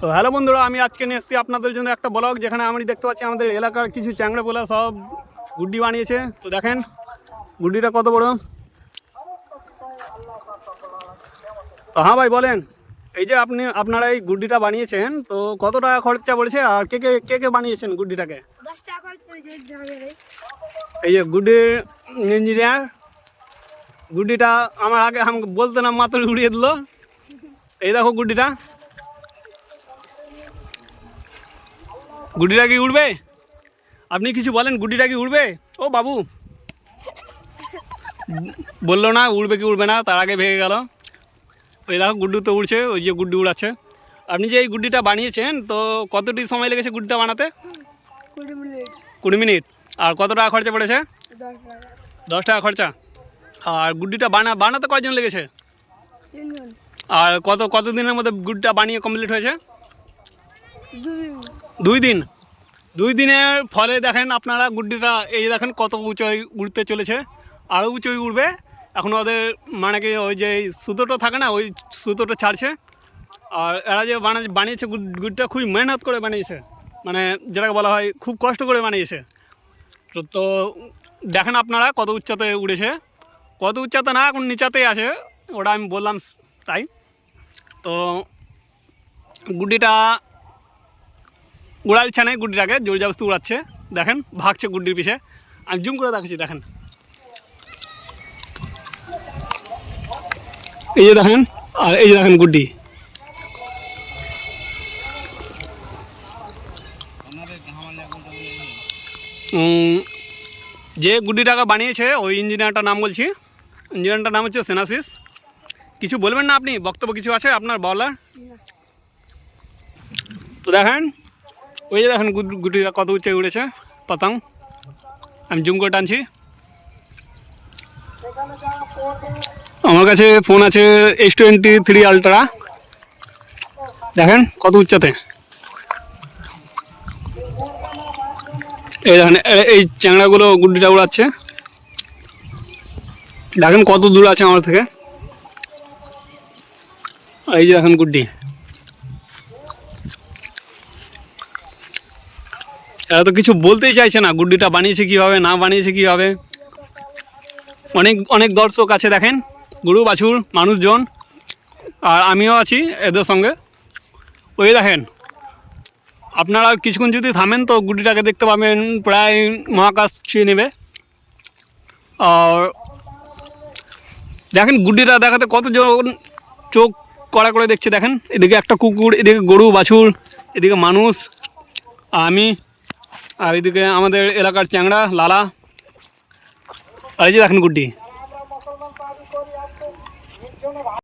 তো হ্যালো বন্ধুরা আমি আজকে নিয়ে এসেছি আপনাদের জন্য একটা ব্লগ যেখানে আমি দেখতে পাচ্ছি আমাদের এলাকার কিছু চ্যাংড়া বলে সব গুড্ডি বানিয়েছে। তো দেখেন গুড্ডিটা কত বড়? তো হ্যাঁ ভাই বলেন এই যে আপনি আপনারা এই গুড্ডিটা বানিয়েছেন তো কত টাকা খরচা পড়েছে আর কে কে কে কে বানিয়েছেন গুড্ডিটাকে? এই যে গুড্ডির ইঞ্জিনিয়ার গুড্ডিটা আমার আগে আমাকে বলতে না মাত্র উড়িয়ে দিল। এই দেখো গুড্ডিটা। গুড্ডিটা কি উড়বে? আপনি কিছু বলেন গুড্ডিটা কি উড়বে? ও বাবু। বলল না উড়বে কি উড়বে না তার আগে ভেঙে গেল। ওই দেখো গুড্ডু তো উড়ছে ওই যে গুড্ডু উড়াচ্ছে। আপনি যে এই গুড্ডিটা বানিয়েছেন তো কতটি সময় লেগেছে গুড্ডিটা বানাতে? কুড়ি মিনিট। আর কত টাকা খরচা পড়েছে? দশ টাকা। খরচা। আর গুড্ডিটা বানা বানাতে কয়জন লেগেছে? আর কত কত দিনের মধ্যে গুড্ডিটা বানিয়ে কমপ্লিট হয়েছে? দুই দিন। দুই দিনের ফলে দেখেন আপনারা গুড্ডিটা, এই দেখেন কত উঁচুই উড়তে চলেছে। আরও উঁচুই উড়বে। এখন ওদের মানে কি ওই যে সুতোটা থাকে না, ওই সুতোটা ছাড়ছে। আর এরা যে বানা বানিয়েছে গুড- গুডটা খুবই মেহনত করে বানিয়েছে। মানে যেটাকে বলা হয় খুব কষ্ট করে বানিয়েছে। তো তো দেখেন আপনারা কত উচ্চতে উড়েছে। কত উচ্চতা না, এখন নিচাতেই আছে। ওটা আমি বললাম তাই। তো গুড্ডিটা উড়াচ্ছে না গুড্ডিটাকে জোর জাবস্তি উড়াচ্ছে। দেখেন, ভাগছে গুড্ডির পিছে। আমি জুম করে দেখাচ্ছি, দেখেন। এই যে দেখেন, আর এই যে দেখেন গুড্ডি। যে গুড্ডিটাকে বানিয়েছে, ওই ইঞ্জিনিয়ারটার নাম বলছি। ইঞ্জিনিয়ারটার নাম হচ্ছে সেনাসিস। কিছু বলবেন না আপনি? বক্তব্য কিছু আছে আপনার বলার? তো দেখেন ওই যে দেখেন গুটিটা কত উঁচে উড়েছে পতং আমি জুম করে টানছি। আমার কাছে ফোন আছে এইচ টোয়েন্টি থ্রি আলট্রা দেখেন কত উচ্চতে। এই দেখেন এই চ্যাংড়াগুলো গুড্ডিটা উড়াচ্ছে। দেখেন কত দূর আছে আমার থেকে। এই যে দেখেন গুড্ডি। এরা তো কিছু বলতেই চাইছে না, গুড্ডিটা বানিয়েছে কীভাবে, না বানিয়েছে কীভাবে? অনেক অনেক দর্শক আছে দেখেন, গরু, বাছুর, মানুষজন, আর আমিও আছি এদের সঙ্গে। ওই দেখেন, আপনারা কিছুক্ষণ যদি থামেন তো গুড্ডিটাকে দেখতে পাবেন, প্রায় মহাকাশ ছুঁয়ে নেবে। আর দেখেন, গুড্ডিটা দেখাতে কতজন চোখ কড়া করে দেখছে, দেখেন, এদিকে একটা কুকুর, এদিকে গরু, বাছুর, এদিকে মানুষ, আমি আর এদিকে আমাদের এলাকার চ্যাংড়া লালা। আর এই যে দেখেন গুড্ডি।